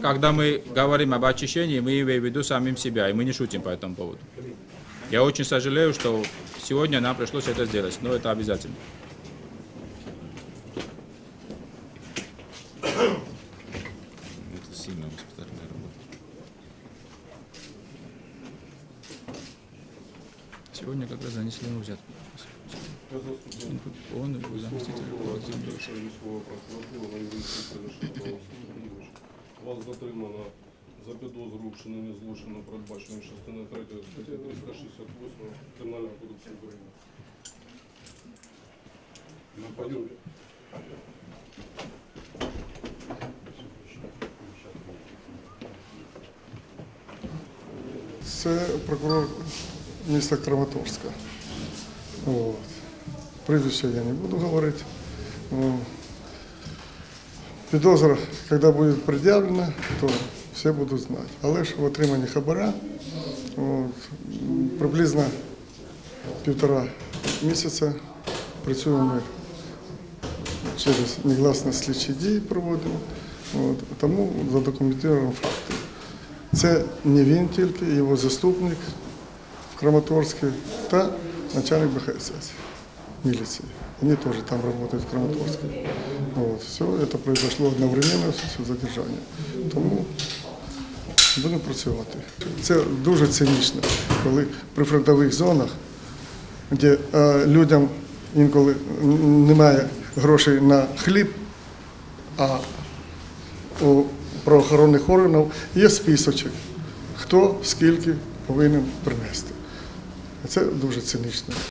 когда мы говорим об очищении, мы имеем в виду самим себя, и мы не шутим по этому поводу. Я очень сожалею, что сегодня нам пришлось это сделать, но это обязательно. Это сильная воспитательная работа. Сегодня как раз занесли ему взятку. Он и заместитель. Вас затримано за підозру у вчиненні злочину, передбаченої частиною 3 статті 368 Кримінального кодексу України. На подюбі. Це прокурор міста Краматорська. Прізвище я не буду говорити. Підозра, коли буде пред'явлена, то всі будуть знати. Але ж в отриманні хабара от, приблизно півтора місяця працюємо ми через негласні слідчі дії проводимо. От, тому задокументуємо факти. Це не він тільки, його заступник в Краматорську та начальник БХСС милиции. Они тоже там работают в Краматорске. Все это произошло одновременно, все задержання. Тому будемо працювати. Це дуже цинічно, коли при фронтових зонах, де е, людям інколи немає грошей на хліб, а у правоохоронних органів є списочок, хто скільки повинен принести. Це дуже цинічно.